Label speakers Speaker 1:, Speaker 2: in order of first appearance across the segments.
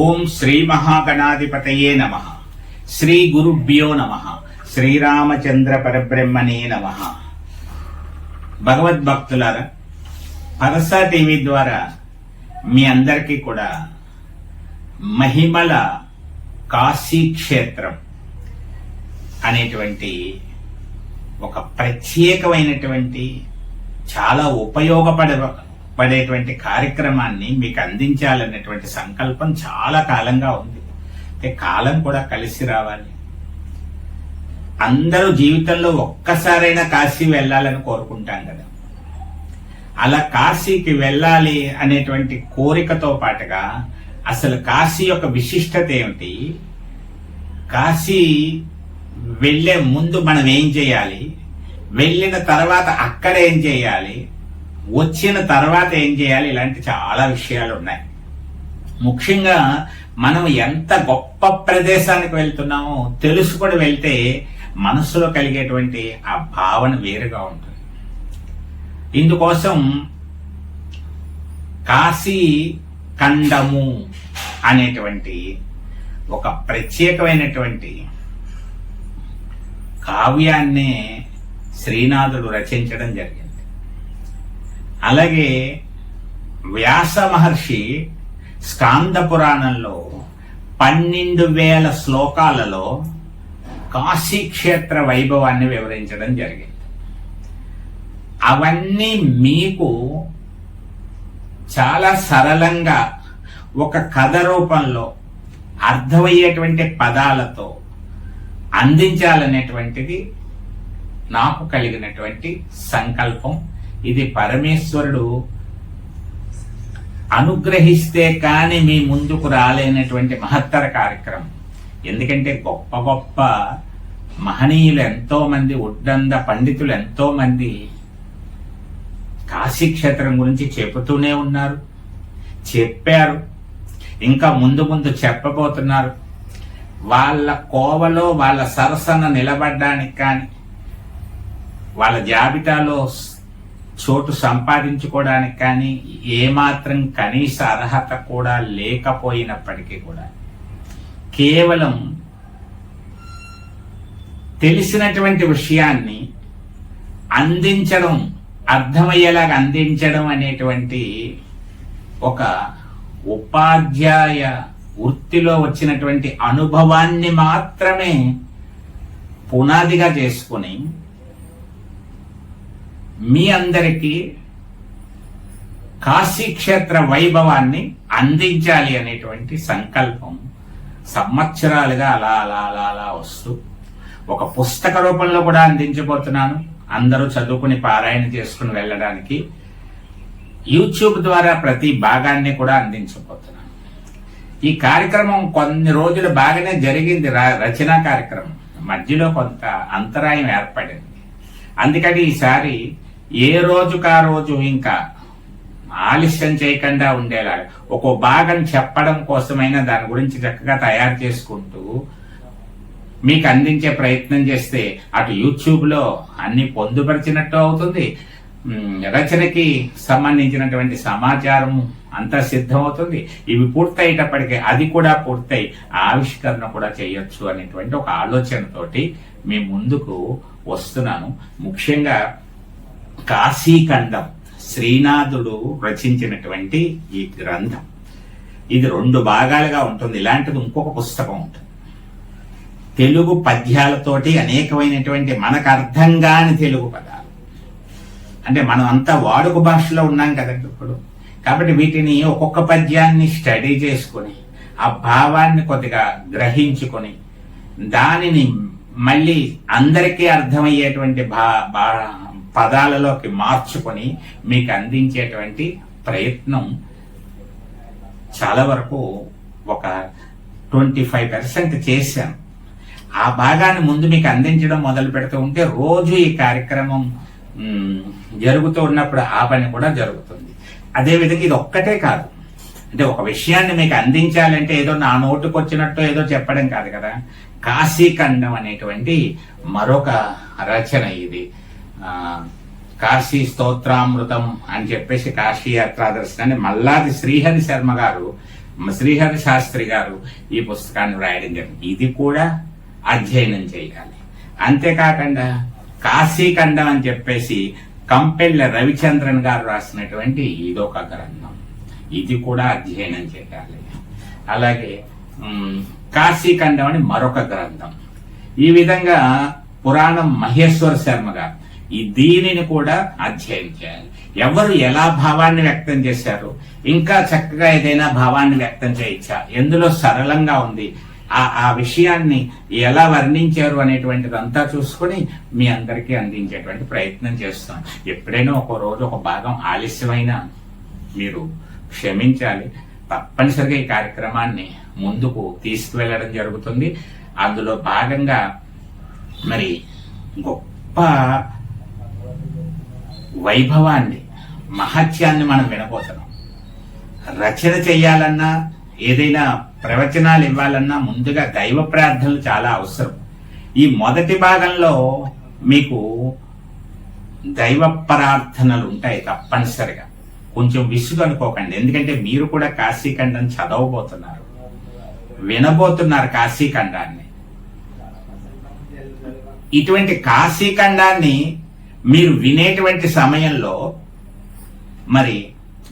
Speaker 1: ఓం శ్రీ మహాగణాధిపతయే నమ. శ్రీ గురుభ్యో నమ. శ్రీరామచంద్ర పరబ్రహ్మణే నమ. భగవద్భక్తులారా పరస టీవీ ద్వారా మీ అందరికీ కూడా మహిమల కాశీ క్షేత్రం అనేటువంటి ఒక ప్రత్యేకమైనటువంటి చాలా ఉపయోగపడే పడేటువంటి కార్యక్రమాన్ని మీకు అందించాలనేటువంటి సంకల్పం చాలా కాలంగా ఉంది. అంటే కాలం కూడా కలిసి రావాలి. అందరూ జీవితంలో ఒక్కసారైనా కాశీ వెళ్ళాలని కోరుకుంటాం కదా. అలా కాశీకి వెళ్ళాలి అనేటువంటి కోరికతో పాటుగా అసలు కాశీ యొక్క విశిష్టత ఏమిటి? కాశీ వెళ్ళే ముందు మనం ఏం చేయాలి? వెళ్ళిన తర్వాత అక్కడ ఏం చేయాలి? వచ్చిన తర్వాత ఏం చేయాలి? ఇలాంటి చాలా విషయాలు ఉన్నాయి. ముఖ్యంగా మనం ఎంత గొప్ప ప్రదేశానికి వెళ్తున్నామో తెలుసుకొని వెళ్తే మనసులో కలిగేటువంటి ఆ భావన వేరుగా ఉంటుంది. ఇందుకోసం కాశీ ఖండము అనేటువంటి ఒక ప్రత్యేకమైనటువంటి కావ్యాన్నే శ్రీనాథుడు రచించడం జరిగింది. అలాగే వ్యాస మహర్షి స్కాంద పురాణంలో పన్నెండు వేల శ్లోకాలలో కాశీక్షేత్ర వైభవాన్ని వివరించడం జరిగింది. అవన్నీ మీకు చాలా సరళంగా ఒక కథ రూపంలో అర్థమయ్యేటువంటి పదాలతో అందించాలనేటువంటిది నాకు కలిగినటువంటి సంకల్పం. ఇది పరమేశ్వరుడు అనుగ్రహిస్తే కానీ మీ ముందుకు రాలేనటువంటి మహత్తర కార్యక్రమం. ఎందుకంటే గొప్ప గొప్ప మహనీయులు ఎంతోమంది ఉడ్డంద పండితులు ఎంతోమంది కాశీక్షేత్రం గురించి చెబుతూనే ఉన్నారు. చెప్పారు. ఇంకా ముందు ముందు చెప్పబోతున్నారు. వాళ్ళ కోవలో వాళ్ళ సరసన నిలబడ్డానికి కానీ వాళ్ళ జాబితాలో చోటు సంపాదించుకోవడానికి కానీ ఏమాత్రం కనీస అర్హత కూడా లేకపోయినప్పటికీ కూడా కేవలం తెలిసినటువంటి విషయాన్ని అందించడం అర్థమయ్యేలాగా అందించడం అనేటువంటి ఒక ఉపాధ్యాయ వృత్తిలో వచ్చినటువంటి అనుభవాన్ని మాత్రమే పునాదిగా చేసుకుని మీ అందరికీ కాశీక్షేత్ర వైభవాన్ని అందించాలి అనేటువంటి సంకల్పం సంవత్సరాలుగా అలా అలా అలా అలా వస్తూ ఒక పుస్తక రూపంలో కూడా అందించబోతున్నాను. అందరూ చదువుకుని పారాయణ చేసుకుని వెళ్ళడానికి యూట్యూబ్ ద్వారా ప్రతి భాగాన్ని కూడా అందించబోతున్నాను ఈ కార్యక్రమం కొన్ని రోజులు బాగానే జరిగింది. రచనా కార్యక్రమం. మధ్యలో కొంత అంతరాయం ఏర్పడింది. అందుకని ఈసారి ఏ రోజుకా రోజు ఇంకా ఆలస్యం చేయకుండా ఉండేలాగా ఒక భాగం చెప్పడం కోసమైనా దాని గురించి చక్కగా తయారు చేసుకుంటూ మీకు అందించే ప్రయత్నం చేస్తే అటు యూట్యూబ్లో అన్ని పొందుపరిచినట్టు అవుతుంది. రచనకి సంబంధించినటువంటి సమాచారం అంతా సిద్ధమవుతుంది. ఇవి పూర్తయ్యేటప్పటికీ అది కూడా పూర్తయి ఆవిష్కరణ కూడా చేయొచ్చు అనేటువంటి ఒక ఆలోచనతోటి మీ ముందుకు వస్తున్నాను. ముఖ్యంగా కాశీఖండం శ్రీనాథుడు రచించినటువంటి ఈ గ్రంథం. ఇది రెండు భాగాలుగా ఉంటుంది. ఇలాంటిది ఇంకొక పుస్తకం ఉంటుంది. తెలుగు పద్యాలతోటి అనేకమైనటువంటి మనకు అర్థం కాని తెలుగు పదాలు. అంటే మనం అంతా వాడుక భాషలో ఉన్నాం కదండి ఇప్పుడు. కాబట్టి వీటిని ఒక్కొక్క పద్యాన్ని స్టడీ చేసుకొని ఆ భావాన్ని కొద్దిగా గ్రహించుకొని దానిని మళ్ళీ అందరికీ అర్థమయ్యేటువంటి భా పదాలలోకి మార్చుకొని మీకు అందించేటువంటి ప్రయత్నం చాలా వరకు ఒక ట్వంటీ ఫైవ్ పర్సెంట్ చేశాను. ఆ భాగాన్ని ముందు మీకు అందించడం మొదలు పెడుతూ ఉంటే రోజు ఈ కార్యక్రమం జరుగుతూ ఉన్నప్పుడు ఆ పని కూడా జరుగుతుంది. అదేవిధంగా ఇది ఒక్కటే కాదు. అంటే ఒక విషయాన్ని మీకు అందించాలంటే ఏదో నా నోటుకు వచ్చినట్టు ఏదో చెప్పడం కాదు కదా. కాశీఖండం అనేటువంటి మరొక రచన ఇది. కాశీ స్తోత్రామృతం అని చెప్పేసి కాశీ యాత్రా దర్శనాన్ని మల్లాది శ్రీహరి శర్మ గారు శ్రీహరి శాస్త్రి గారు ఈ పుస్తకాన్ని వ్రాయడం జరిగింది. ఇది కూడా అధ్యయనం చేయాలి. అంతేకాకుండా కాశీఖండం అని చెప్పేసి కంపెళ్ళ రవిచంద్రన్ గారు రాసినటువంటి ఇదొక గ్రంథం. ఇది కూడా అధ్యయనం చేయాలి. అలాగే కాశీఖండం అని మరొక గ్రంథం. ఈ విధంగా పురాణం మహేశ్వర శర్మ గారు ఈ దీనిని కూడా అధ్యయనం చేయాలి. ఎవరు ఎలా భావాన్ని వ్యక్తం చేశారు? ఇంకా చక్కగా ఏదైనా భావాన్ని వ్యక్తం చేయొచ్చా? ఎందులో సరళంగా ఉంది? ఆ ఆ విషయాన్ని ఎలా వర్ణించారు అనేటువంటిది అంతా చూసుకొని మీ అందరికీ అందించేటువంటి ప్రయత్నం చేస్తాం. ఎప్పుడైనా ఒక రోజు ఒక భాగం ఆలస్యమైన మీరు క్షమించాలి. తప్పనిసరిగా ఈ కార్యక్రమాన్ని ముందుకు తీసుకువెళ్ళడం జరుగుతుంది. అందులో భాగంగా మరి గొప్ప వైభవాన్ని మహత్యాన్ని మనం వినబోతున్నాం. రచన చేయాలన్నా ఏదైనా ప్రవచనాలు ఇవ్వాలన్నా ముందుగా దైవ ప్రార్థనలు చాలా అవసరం. ఈ మొదటి భాగంలో మీకు దైవ ప్రార్థనలు ఉంటాయి తప్పనిసరిగా. కొంచెం విసుగు అనుకోకండి. ఎందుకంటే మీరు కూడా కాశీఖండం చదవబోతున్నారు. వినబోతున్నారు కాశీఖండాన్ని. ఇటువంటి కాశీఖండాన్ని మీరు వినేటువంటి సమయంలో మరి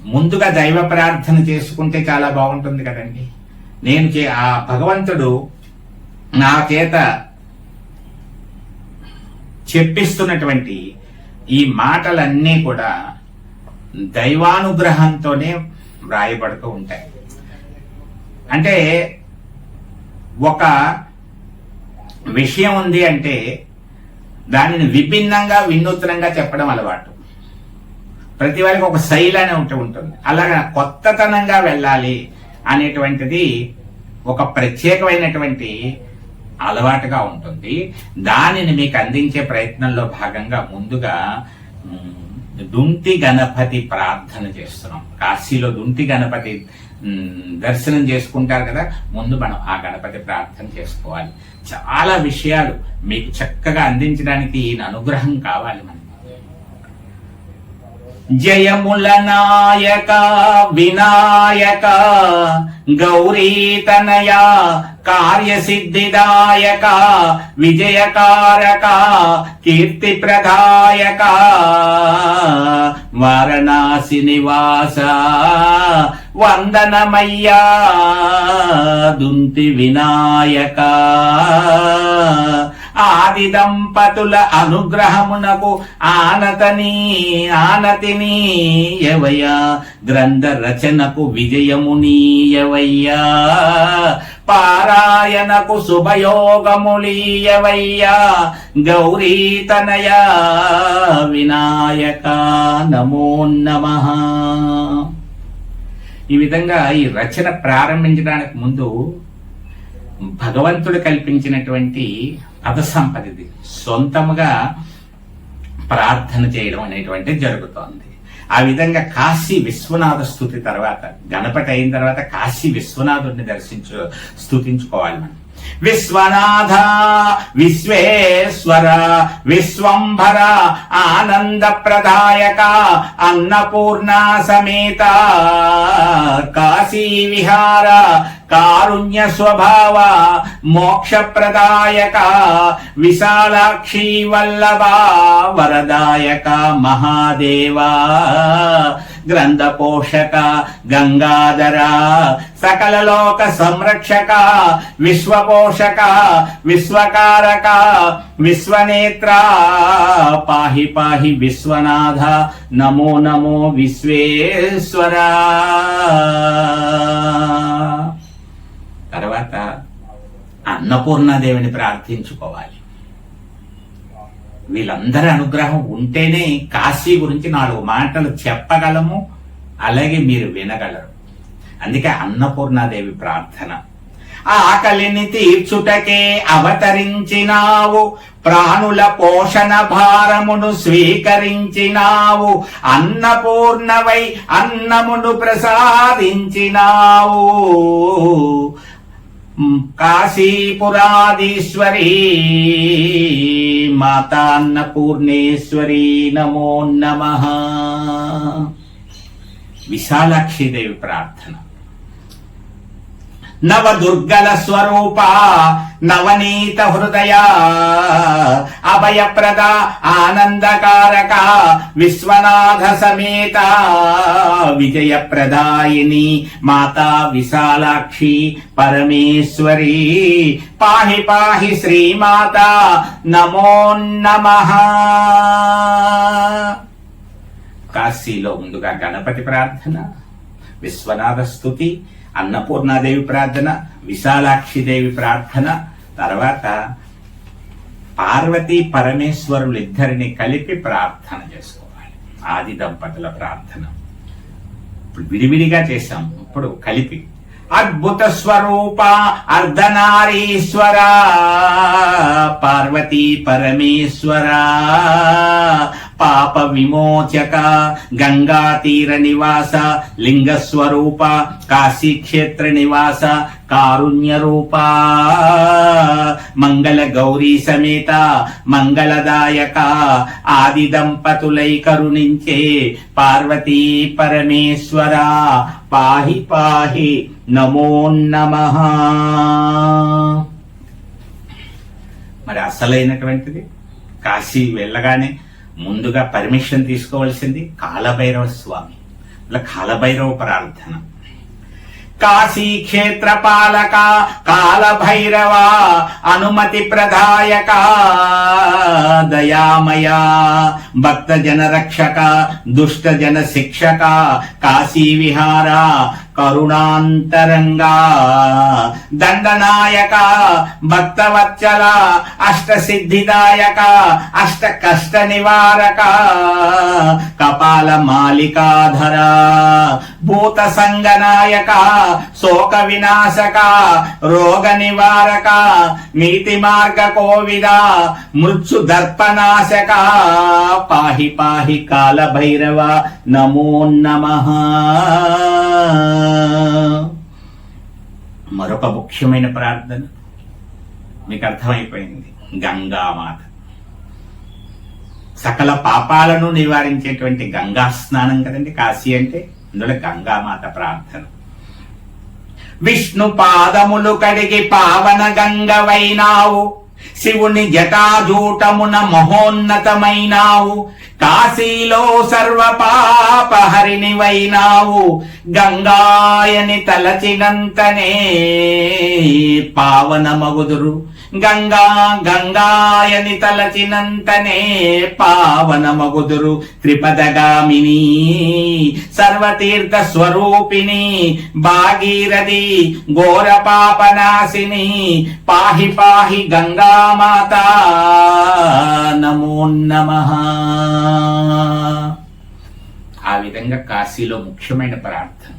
Speaker 1: ముందుగా దైవ ప్రార్థన చేసుకుంటే చాలా బాగుంటుంది కదండి. నేను చే- ఆ భగవంతుడు నా చేత చెప్పిస్తున్నటువంటి ఈ మాటలన్నీ కూడా దైవానుగ్రహంతోనే వ్రాయబడుతూ ఉంటాయి. అంటే ఒక విషయం ఉంది అంటే దానిని విభిన్నంగా వినూత్నంగా చెప్పడం అలవాటు. ప్రతి వారికి ఒక శైలి అనే ఒకటి ఉంటుంది. అలాగా కొత్తతనంగా వెళ్ళాలి అనేటువంటిది ఒక ప్రత్యేకమైనటువంటి అలవాటుగా ఉంటుంది. దానిని మీకు అందించే ప్రయత్నంలో భాగంగా ముందుగా దుంటి గణపతి ప్రార్థన చేస్తున్నాం. కాశీలో దుంటి గణపతి దర్శనం చేసుకుంటారు కదా ముందు మనం ఆ గణపతి ప్రార్థన చేసుకోవాలి. చాలా విషయాలు మీకు చక్కగా అందించడానికి ఈయన అనుగ్రహం కావాలి మనకి. జయముల నాయక వినాయక గౌరీతనయ కార్యసిద్ధిదాయక విజయకారక కీర్తి ప్రదాయక వారణాసి నివాస వందనమయ్యా దుంతి వినాయక. ఆది దంపతుల అనుగ్రహమునకు ఆనతని ఆనతిని ఎవయ్యా గ్రంథ రచనకు విజయమునీయవయ్యా పారాయణకు శుభయోగములీయవయ్యా గౌరీతనయ వినాయక నమో నమ. ఈ విధంగా ఈ రచన ప్రారంభించడానికి ముందు భగవంతుడు కల్పించినటువంటి పదసంపదిది సొంతముగా ప్రార్థన చేయడం అనేటువంటిది జరుగుతోంది. ఆ విధంగా కాశీ విశ్వనాథ స్థుతి తర్వాత గణపతి అయిన తర్వాత కాశీ విశ్వనాథుడిని దర్శించు స్థుతించుకోవాలి మనం. విశ్వనాథ విశ్వేశ్వర విశ్వంభర ఆనంద ప్రదాయక అన్నపూర్ణ సమేత కాశీ విహార కారుణ్య స్వభావ మోక్ష ప్రదాయక విశాలాక్షి వల్లభా వరదాయక మహాదేవా. గ్రంథ పోషక గంగాధర సకల లోక సంరక్షక విశ్వపోషక విశ్వకారక విశ్వనేత్ర. పాహి పాహి విశ్వనాథ నమో నమో విశ్వేశ్వర. తర్వాత అన్నపూర్ణాదేవిని ప్రార్థించుకోవాలి. వీళ్ళందరి అనుగ్రహం ఉంటేనే కాశీ గురించి నాలుగు మాటలు చెప్పగలము అలాగే మీరు వినగలరు. అందుకే అన్నపూర్ణాదేవి ప్రార్థన. ఆకలిని తీర్చుటకే అవతరించినావు ప్రాణుల పోషణ భారమును స్వీకరించినావు అన్నపూర్ణవై అన్నమును ప్రసాదించినావు. కాశీపురాధీశ్వరీ మాతా అన్నపూర్ణేశ్వరీ నమో నమ. విశాలాక్షిదేవి ప్రార్థన. నవ దుర్గల స్వరూప నవనీత హృదయ అభయప్రద ఆనందకారక విశ్వనాథ సమేత విజయప్రదాయిని మాతా విశాలాక్షి పరమేశ్వరి. పాహి పాహి శ్రీమాత నమో నమః. కాశీలో ముందుగా గణపతి ప్రార్థన విశ్వనాథ స్థుతి అన్నపూర్ణాదేవి ప్రార్థన విశాలాక్షిదేవి ప్రార్థన తర్వాత పార్వతీ పరమేశ్వరులు ఇద్దరిని కలిపి ప్రార్థన చేసుకోవాలి. ఆది దంపతుల ప్రార్థన. ఇప్పుడు విడివిడిగా చేశాం. ఇప్పుడు కలిపి. అద్భుత స్వరూప అర్ధనారీశ్వర పార్వతీ పరమేశ్వరా. విమోచక గంగా తీర నివాస లింగస్వరూప కాశీక్షేత్ర కాశీ క్షేత్ర నివాస కారుణ్య రూప మంగళ గౌరీ సమేత మంగళదాయక ఆది దంపతులై కరుణించే పార్వతీ పరమేశ్వర పాహి పాహి నమో నమః మరి అసలైనటువంటిది? కాశీ వెళ్ళగానే ముందుగా పర్మిషన్ తీసుకోవాల్సింది కాలభైరవ స్వామి ఇలా కాలభైరవ ప్రార్థన. కాశీ క్షేత్ర పాలక కాలభైరవ అనుమతి ప్రదాయక దయామయ భక్త జన రక్షక దుష్ట జన శిక్షక కాశీ విహార కరుణాంతరంగా. దండనాయక భక్తవత్సల అష్ట సిద్ధిదాయక అష్ట కష్ట నివారక కపాల మాలికాధర భూత సంగనాయక శోక వినాశక రోగ నివారక నీతి మార్గ కోవిద మృత్యు దర్పనాశక పాహి పాహి కాల భైరవ నమో నమః. మరొక ముఖ్యమైన ప్రార్థన. మీకు అర్థమైపోయింది. గంగామాత. సకల పాపాలను నివారించేటువంటి గంగా స్నానం కదండి కాశీ అంటే? అందులో గంగామాత ప్రార్థన. విష్ణు పాదములు కడిగి పావన గంగవైనావు శివుని జటాజూటమున మహోన్నతమైనావు. కాశీలో సర్వ పాపహరినివైనావు. గంగాయని తలచినంతనే పావన మగుదురు గంగా గంగాయని తలచినంతనే పావనమగుదురు త్రిపదగామిని సర్వతీర్థ స్వరూపిణి భాగీరథి ఘోర పాపనాశిని పాహి పాహి గంగామాత. నమో నమ. ఆ విధంగా కాశీలో ముఖ్యమైన ప్రార్థన.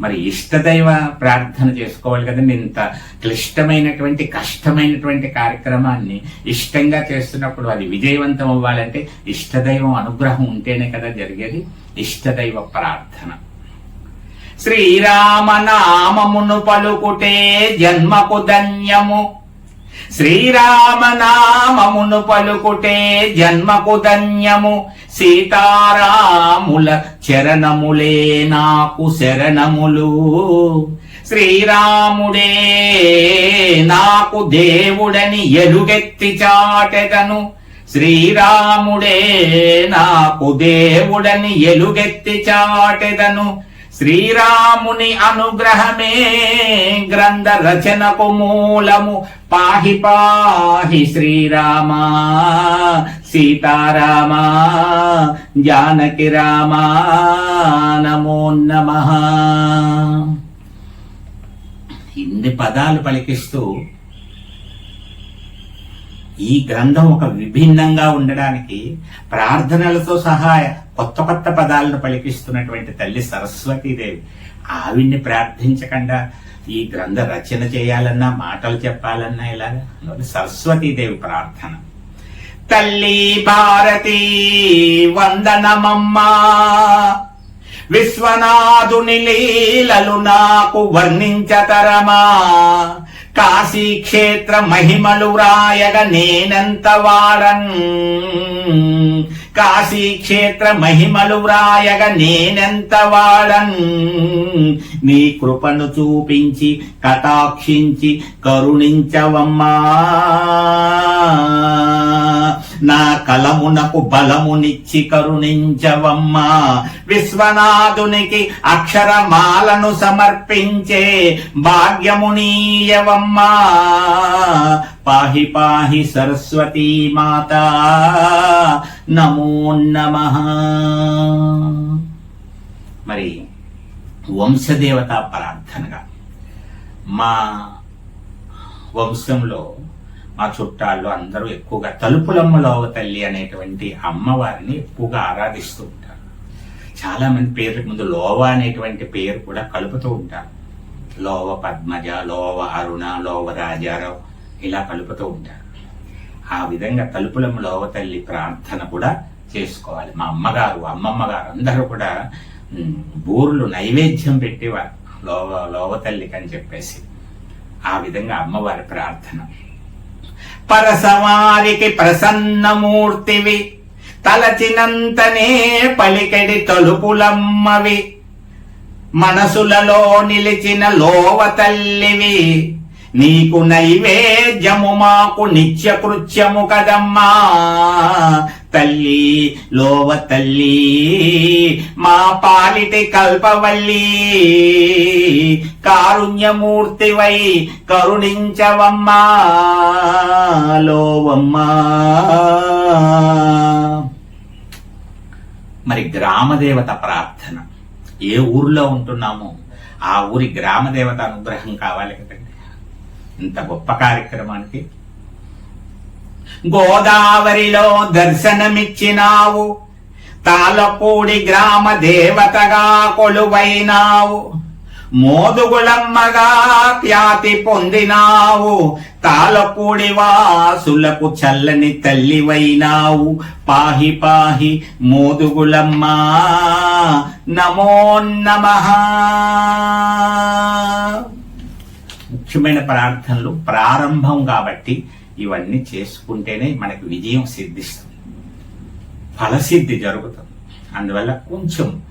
Speaker 1: మరి ఇష్టదైవ ప్రార్థన చేసుకోవాలి కదండి. ఇంత క్లిష్టమైనటువంటి కష్టమైనటువంటి కార్యక్రమాన్ని ఇష్టంగా చేస్తున్నప్పుడు అది విజయవంతం అవ్వాలంటే ఇష్టదైవం అనుగ్రహం ఉంటేనే కదా జరిగేది. ఇష్టదైవ ప్రార్థన. శ్రీరామనామమును పలుకుటే జన్మకు ధన్యము. శ్రీరామనామమును పలుకుటే జన్మకు ధన్యము. సీతారాముల చరణములే నాకు శరణములు. శ్రీరాముడే నాకు దేవుడని ఎలుగెత్తి చాటెదను. శ్రీరాముడే నాకు దేవుడని ఎలుగెత్తి చాటెదను. శ్రీరాముని అనుగ్రహమే గ్రంథ రచనకు మూలము. పాహి పాహి శ్రీరామా సీతారామా జానకి రామా నమో నమ. ఇన్ని పదాలు పలికిస్తూ ఈ గ్రంథం ఒక విభిన్నంగా ఉండడానికి ప్రార్థనలతో సహా కొత్త కొత్త పదాలను పలికిస్తున్నటువంటి తల్లి సరస్వతీదేవి. ఆవిడ్ని ప్రార్థించకుండా ఈ గ్రంథ రచన చేయాలన్నా మాటలు చెప్పాలన్నా ఇలాగా సరస్వతీదేవి ప్రార్థన. తల్లి భారతి వందనమమ్మా విశ్వనాథుని లీలలు నాకు వర్ణించతరమా కాశీ క్షేత్ర మహిమలు వ్రాయగ నేనంత వాడన్ కాశీ క్షేత్ర మహిమలు వ్రాయగ నేనెంత వాడన్ నీ కృపను చూపించి కటాక్షించి కరుణించవమ్మా. నా కలమునకు బలమునిచ్చి కరుణించవమ్మా. విశ్వనాథునికి అక్షరమాలను సమర్పించే భాగ్యమునీయవమ్మా పాహి పాహి సరస్వతీ మాత. నమో నమ. మరి వంశదేవత ప్రార్థనగా మా వంశంలో మా చుట్టాల్లో అందరూ ఎక్కువగా తలుపులమ్మ లోవ తల్లి అనేటువంటి అమ్మవారిని ఎక్కువగా ఆరాధిస్తూ ఉంటారు. చాలా మంది పేర్ల ముందు లోవ అనేటువంటి పేరు కూడా కలుపుతూ ఉంటారు. లోవ పద్మజ లోవ అరుణ లోవ రాజారావు ఇలా కలుపుతూ ఉంటారు. ఆ విధంగా తలుపులమ్మ లోవ తల్లి ప్రార్థన కూడా చేసుకోవాలి. మా అమ్మగారు అమ్మమ్మ గారు అందరూ కూడా బూర్లు నైవేద్యం పెట్టేవారు. లోవ లోవ తల్లికి అని చెప్పేసి. ఆ విధంగా అమ్మవారి ప్రార్థన. పరసవారికి ప్రసన్నమూర్తివి తలచినంతనే పలికెడి తలుపులమ్మవి మనసులలో నిలిచిన లోవ తల్లివి నీకు నైవేద్యము మాకు నిత్య కృత్యము కదమ్మా. తల్లి లోవ తల్లి మా పాలిటి కల్పవల్లి కారుణ్యమూర్తివై కరుణించవమ్మా లోవమ్మా. మరి గ్రామదేవత ప్రార్థన. ఏ ఊర్లో ఉంటున్నామో ఆ ఊరి గ్రామదేవత అనుగ్రహం కావాలి కదండి. ఇంత గొప్ప కార్యక్రమానికి. గోదావరిలో దర్శనమిచ్చినావు. తాళపూడి గ్రామ దేవతగా కొలువైనావు. మోదుగులమ్మగా ఖ్యాతి పొందినావు. తాళపూడి వాసులకు చల్లని తల్లివైనావు. పాహి పాహి మోదుగులమ్మ నమో నమ. ముఖ్యమైన ప్రార్థనలు ప్రారంభం కాబట్టి ఇవన్నీ చేసుకుంటేనే మనకు విజయం సిద్ధిస్తుంది. ఫలసిద్ధి జరుగుతుంది. అందువల్ల కొంచెం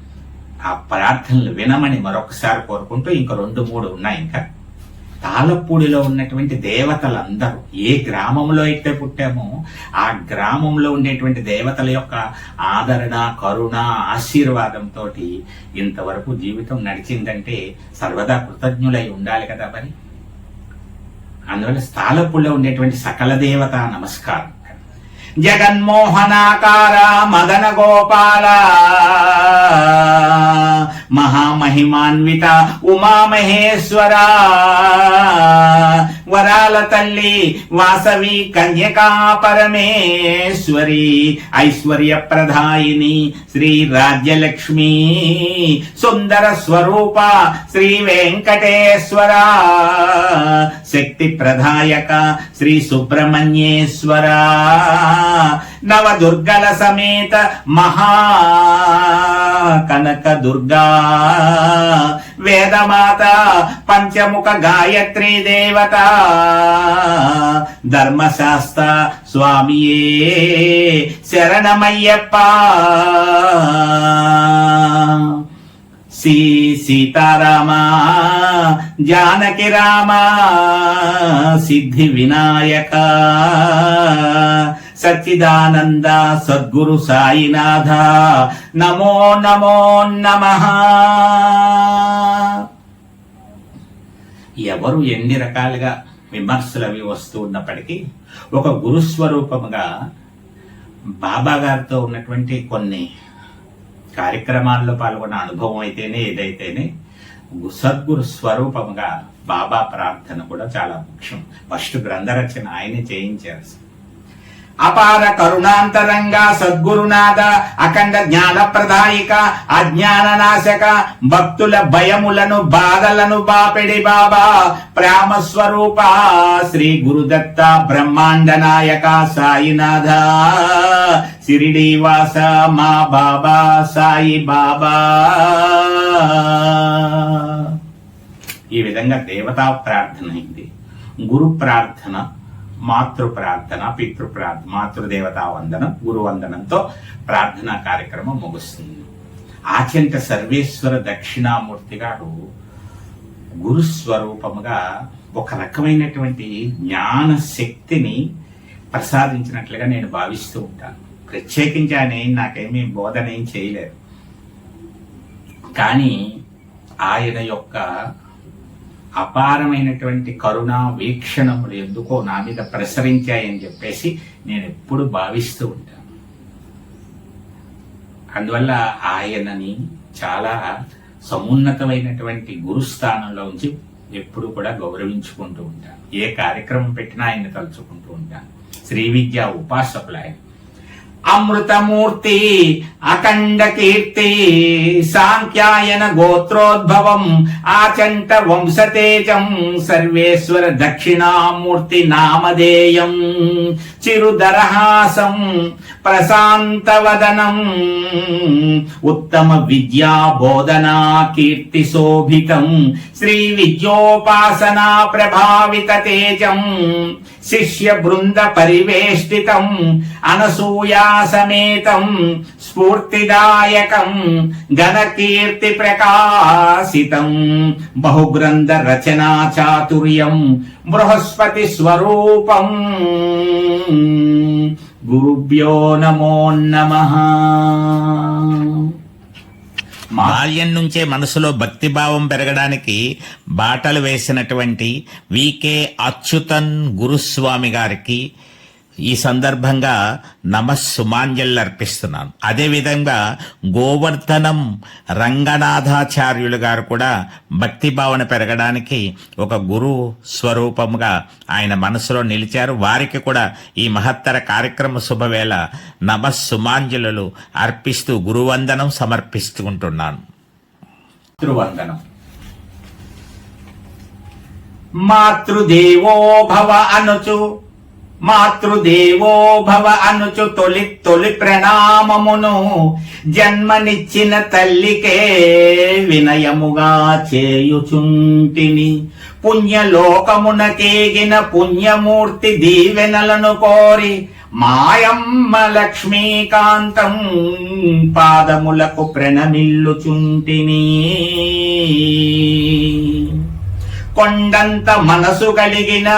Speaker 1: ఆ ప్రార్థనలు వినమని మరొకసారి కోరుకుంటూ ఇంకా రెండు మూడు ఉన్నాయి. ఇంకా తాళపూడిలో ఉన్నటువంటి దేవతలందరూ ఏ గ్రామంలో అయితే పుట్టామో ఆ గ్రామంలో ఉండేటువంటి దేవతల యొక్క ఆదరణ కరుణ ఆశీర్వాదంతో ఇంతవరకు జీవితం నడిచిందంటే సర్వదా కృతజ్ఞులై ఉండాలి కదా మరి. అందువల్ల స్థాలపుల్లో ఉండేటువంటి సకల దేవత నమస్కారం. జగన్మోహనాకార మదన గోపాల మహామహిమాన్విత ఉమామహేశ్వర వరాల తల్లి వాసవి కన్యకా పరమేశ్వరి ఐశ్వర్య ప్రధాయిని శ్రీ రాజ్యలక్ష్మి సుందర స్వరూప శ్రీ వెంకటేశ్వర శక్తి ప్రదాయక శ్రీ సుబ్రహ్మణ్యేశ్వర నవ దుర్గల సమేత మహా కనక దుర్గా. వేదమాత పంచముఖ గాయత్రి దేవత. ధర్మశాస్త్ర స్వామియే శరణమయ్యప్ప. శ్రీ సీతారామ జానకి రామ సిద్ధి వినాయక సచ్చిదానంద సద్గురు సాయినాథ. నమో నమో నమ. ఎవరు ఎన్ని రకాలుగా విమర్శలు అవి వస్తూ ఉన్నప్పటికీ ఒక గురుస్వరూపముగా బాబా గారితో ఉన్నటువంటి కొన్ని కార్యక్రమాల్లో పాల్గొన్న అనుభవం అయితేనే ఏదైతేనే సద్గురు స్వరూపముగా బాబా ప్రార్థన కూడా చాలా ముఖ్యం. ఫస్ట్ గ్రంథ రచన ఆయనే చేయించారు. అపార కరుణాంతరంగా సద్గురునాథ అఖండ జ్ఞాన ప్రదాయిక అజ్ఞాన నాశక భక్తుల భయములను బాధలను బాపెడి బాబా ప్రేమ స్వరూప శ్రీ గురుదత్త బ్రహ్మాండ నాయక సాయినాథ. సిరిడివాస మా బాబా సాయి బాబా. ఈ విధంగా దేవతా ప్రార్థన అయింది గురు ప్రార్థన మాతృ ప్రార్థన పితృ ప్రార్థన మాతృదేవతా వందనం గురు వందనంతో ప్రార్థనా కార్యక్రమం ముగుస్తుంది. ఆచంట సర్వేశ్వర దక్షిణామూర్తి గారు గురు స్వరూపముగా ఒక రకమైనటువంటి జ్ఞాన శక్తిని ప్రసాదించినట్లుగా నేను భావిస్తూ ఉంటాను. ప్రత్యేకించి ఆయన ఏం నాకేమీ బోధన ఏం చేయలేదు. కానీ ఆయన యొక్క అపారమైనటువంటి కరుణ వీక్షణములు ఎందుకో నా మీద ప్రసరించాయని చెప్పేసి నేను ఎప్పుడు భావిస్తూ ఉంటాను. అందువల్ల ఆయనని చాలా సమున్నతమైనటువంటి గురుస్థానంలో ఉంచి ఎప్పుడు కూడా గౌరవించుకుంటూ ఉంటాను. ఏ కార్యక్రమం పెట్టినా ఆయన తలుచుకుంటూ ఉంటాను. శ్రీ విద్యా ఉపాసకులు ఆయన. అమృతమూర్తి అఖండ కీర్తి సాంఖ్యాయన గోత్రోద్భవం ఆచంట వంశతేజం సర్వేశ్వర దక్షిణామూర్తి నామధేయం చిరుదరహాసం ప్రశాంతవదనం ఉత్తమ విద్యా బోధనా కీర్తి శోభితం శ్రీ విద్యోపాసనా ప్రభావిత తేజం శిష్య బృంద పరివేష్టితం అనసూయాసమేతం స్ఫూర్తిదాయకం గణకీర్తి ప్రకాశితం బహుగ్రంథ రచనా చాతుర్యం బృహస్పతి స్వరూపం గురుభ్యో నమో నమ.
Speaker 2: బాల్యం నుంచే మనసులో భక్తిభావం పెరగడానికి బాటలు వేసినటువంటి వికే అచ్యుతన్ గురుస్వామి గారికి ఈ సందర్భంగా నమస్సుమాంజలు అర్పిస్తున్నాను అదేవిధంగా గోవర్ధనం రంగనాథాచార్యులు గారు కూడా భక్తి భావన పెరగడానికి ఒక గురు స్వరూపముగా ఆయన మనసులో నిలిచారు. వారికి కూడా ఈ మహత్తర కార్యక్రమ శుభవేళ నమస్సుమాంజలు అర్పిస్తూ గురువందనం సమర్పిస్తుంటున్నాను.
Speaker 1: మాతృవందనం. మాతృదేవో భవ అనుచు మాతృదేవో భవ అనుచు తొలి తొలి ప్రణామమును జన్మనిచ్చిన తల్లికే వినయముగా చేయుచుంటిని. పుణ్యలోకమునకేగిన పుణ్యమూర్తి దీవెనలను కోరి మాయమ్మ లక్ష్మీకాంతం పాదములకు ప్రణమిల్లుచుంటిని. కొండంత మనసు కలిగిన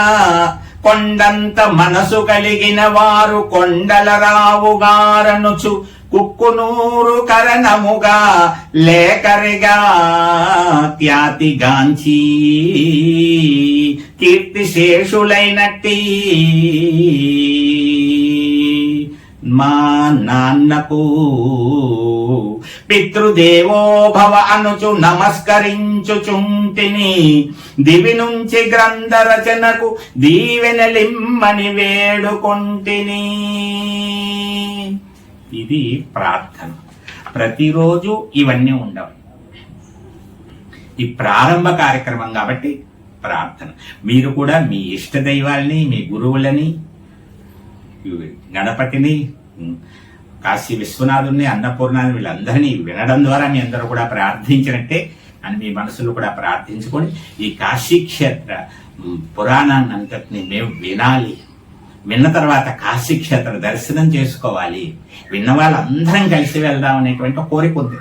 Speaker 1: కొండంత మనసు కలిగిన వారు కొండల రావుగారనుచు కుక్కునూరు కరణముగా లేకరిగా ఖ్యాతిగాంచి కీర్తిశేషులైనట్టి. మా నాన్నకు పితృదేవో భవ అనుచు నమస్కరించుచుంటిని. దివి నుంచి గ్రంథ రచనకు దీవెనలిమ్మని వేడుకొంటిని. ఇది ప్రార్థన. ప్రతిరోజు ఇవన్నీ ఉండవు. ఈ ప్రారంభ కార్యక్రమం కాబట్టి ప్రార్థన. మీరు కూడా మీ ఇష్ట దైవాల్ని మీ గురువులని గణపతిని కాశీ విశ్వనాథుని అన్నపూర్ణాన్ని వీళ్ళందరినీ వినడం ద్వారా మీ అందరూ కూడా ప్రార్థించినట్టే అని మీ మనసులో కూడా ప్రార్థించుకొని ఈ కాశీ క్షేత్ర పురాణాన్ని అంతటిని మేము వినాలి. విన్న తర్వాత కాశీక్షేత్ర దర్శనం చేసుకోవాలి. విన్న వాళ్ళందరం కలిసి వెళ్దాం అనేటువంటి కోరిక ఉంది.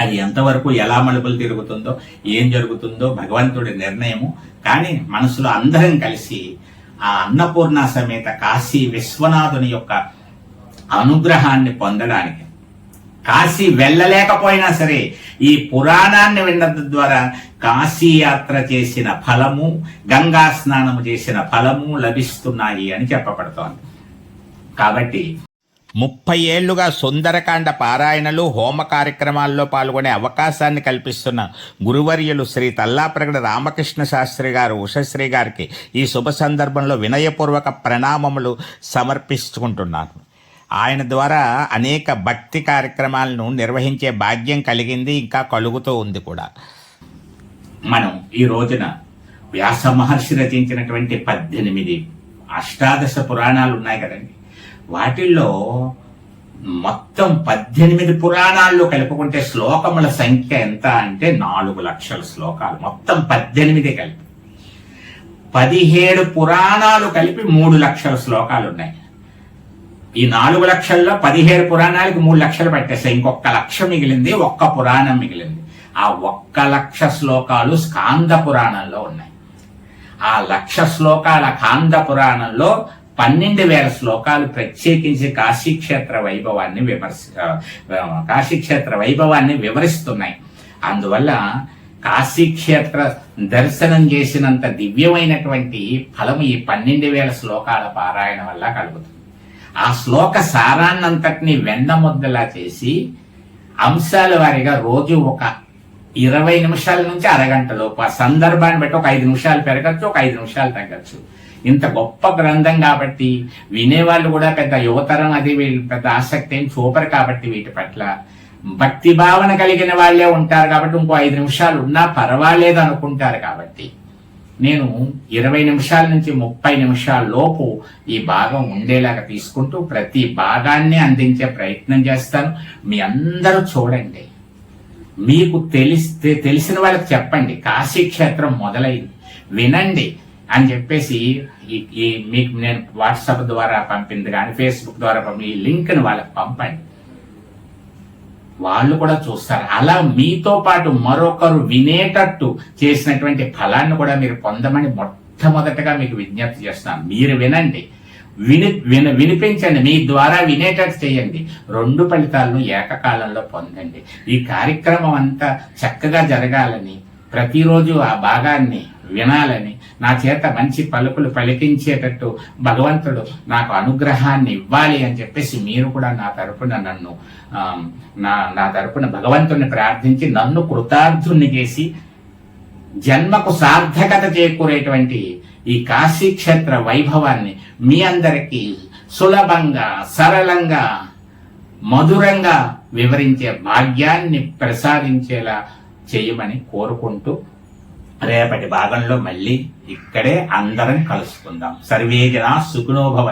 Speaker 1: అది ఎంతవరకు ఎలా మలుపులు తిరుగుతుందో ఏం జరుగుతుందో భగవంతుడి నిర్ణయము. కానీ మనసులో అందరం కలిసి ఆ అన్నపూర్ణ సమేత కాశీ విశ్వనాథుని యొక్క అనుగ్రహాన్ని పొందడానికి. కాశీ వెళ్ళలేకపోయినా సరే ఈ పురాణాన్ని వినడం ద్వారా కాశీ యాత్ర చేసిన ఫలము గంగా స్నానము చేసిన ఫలము లభిస్తున్నాయి అని చెప్పబడుతోంది. కాబట్టి
Speaker 2: ముప్పై ఏళ్ళుగా సుందరకాండ పారాయణలు హోమ కార్యక్రమాల్లో పాల్గొనే అవకాశాన్ని కల్పిస్తున్న గురువర్యులు శ్రీ తల్లాప్రగడ రామకృష్ణ శాస్త్రి గారు ఉషశ్రీ గారికి ఈ శుభ సందర్భంలో వినయపూర్వక ప్రణామములు సమర్పించుకుంటున్నాను. ఆయన ద్వారా అనేక భక్తి కార్యక్రమాలను నిర్వహించే భాగ్యం కలిగింది ఇంకా కలుగుతూ ఉంది కూడా.
Speaker 1: మనం ఈ రోజున వ్యాస మహర్షి రచించినటువంటి పద్దెనిమిది అష్టాదశ పురాణాలు ఉన్నాయి కదండి. వాటిల్లో మొత్తం పద్దెనిమిది పురాణాల్లో కలుపుకుంటే శ్లోకముల సంఖ్య ఎంత అంటే నాలుగు లక్షల శ్లోకాలు. మొత్తం పద్దెనిమిది కలిపి. పదిహేడు పురాణాలు కలిపి మూడు లక్షల శ్లోకాలు ఉన్నాయి. ఈ నాలుగు లక్షల్లో పదిహేడు పురాణాలకి మూడు లక్షలు పెట్టేస్తాయి ఇంకొక లక్ష మిగిలింది ఒక్క పురాణం మిగిలింది. ఆ ఒక్క లక్ష శ్లోకాలు స్కాంద పురాణంలో ఉన్నాయి. ఆ లక్ష శ్లోకాల కాంద పురాణంలో పన్నెండు వేల శ్లోకాలు ప్రత్యేకించి కాశీక్షేత్ర వైభవాన్ని విమర్శ కాశీక్షేత్ర వైభవాన్ని వివరిస్తున్నాయి. అందువల్ల కాశీక్షేత్ర దర్శనం చేసినంత దివ్యమైనటువంటి ఫలం ఈ పన్నెండు వేల శ్లోకాల పారాయణ వల్ల కలుగుతుంది. ఆ శ్లోక సారాన్నంతటిని వెన్న ముద్దలా చేసి అంశాల వారిగా రోజు ఒక ఇరవై నిమిషాల నుంచి అరగంట లోపు ఆ సందర్భాన్ని బట్టి ఒక ఐదు నిమిషాలు పెరగచ్చు ఒక ఐదు నిమిషాలు తగ్గచ్చు. ఇంత గొప్ప గ్రంథం కాబట్టి వినేవాళ్ళు కూడా పెద్ద యువతరం అది వీళ్ళు పెద్ద ఆసక్తి ఏం చూపరు కాబట్టి వీటి పట్ల భక్తి భావన కలిగిన వాళ్ళే ఉంటారు కాబట్టి ఇంకో ఐదు నిమిషాలు ఉన్నా పర్వాలేదు అనుకుంటారు కాబట్టి. నేను ఇరవై నిమిషాల నుంచి ముప్పై నిమిషాల లోపు ఈ భాగం ఉండేలాగా తీసుకుంటూ ప్రతి భాగాన్ని అందించే ప్రయత్నం చేస్తాను. మీ అందరూ చూడండి. మీకు తెలిస్తే తెలిసిన వాళ్ళకి చెప్పండి. కాశీ క్షేత్రం మొదలైంది. వినండి అని చెప్పేసి ఈ- ఈ మీకు నేను వాట్సాప్ ద్వారా పంపింది కానీ ఫేస్బుక్ ద్వారా పంపి ఈ లింక్ని వాళ్ళకి పంపండి. వాళ్ళు కూడా చూస్తారు. అలా మీతో పాటు మరొకరు వినేటట్టు చేసినటువంటి ఫలాన్ని కూడా మీరు పొందమని మొట్టమొదటగా మీకు విజ్ఞప్తి చేస్తున్నాను. మీరు వినండి. విని విన వినిపించండి. మీ ద్వారా వినేటట్టు చేయండి. రెండు ఫలితాలను ఏకకాలంలో పొందండి. ఈ కార్యక్రమం అంతా చక్కగా జరగాలని ప్రతిరోజు ఆ భాగాన్ని వినాలని. నా చేత మంచి పలుకులు పలికించేటట్టు భగవంతుడు నాకు అనుగ్రహాన్ని ఇవ్వాలి అని చెప్పేసి మీరు కూడా నా తరపున నన్ను నా నా తరపున భగవంతుని ప్రార్థించి నన్ను కృతార్థుని చేసి జన్మకు సార్థకత చేకూరేటువంటి ఈ కాశీ క్షేత్ర వైభవాన్ని మీ అందరికీ సులభంగా సరళంగా మధురంగా వివరించే భాగ్యాన్ని ప్రసాదించేలా చేయమని కోరుకుంటూ రేపటి భాగంలో మళ్ళీ ఇక్కడే అందరం కలుసుకుందాం. సర్వే జనా సుఖినో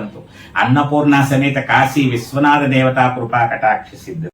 Speaker 1: అన్నపూర్ణ సమేత కాశీ విశ్వనాథ దేవతా కృపా కటాక్ష సిద్ధి.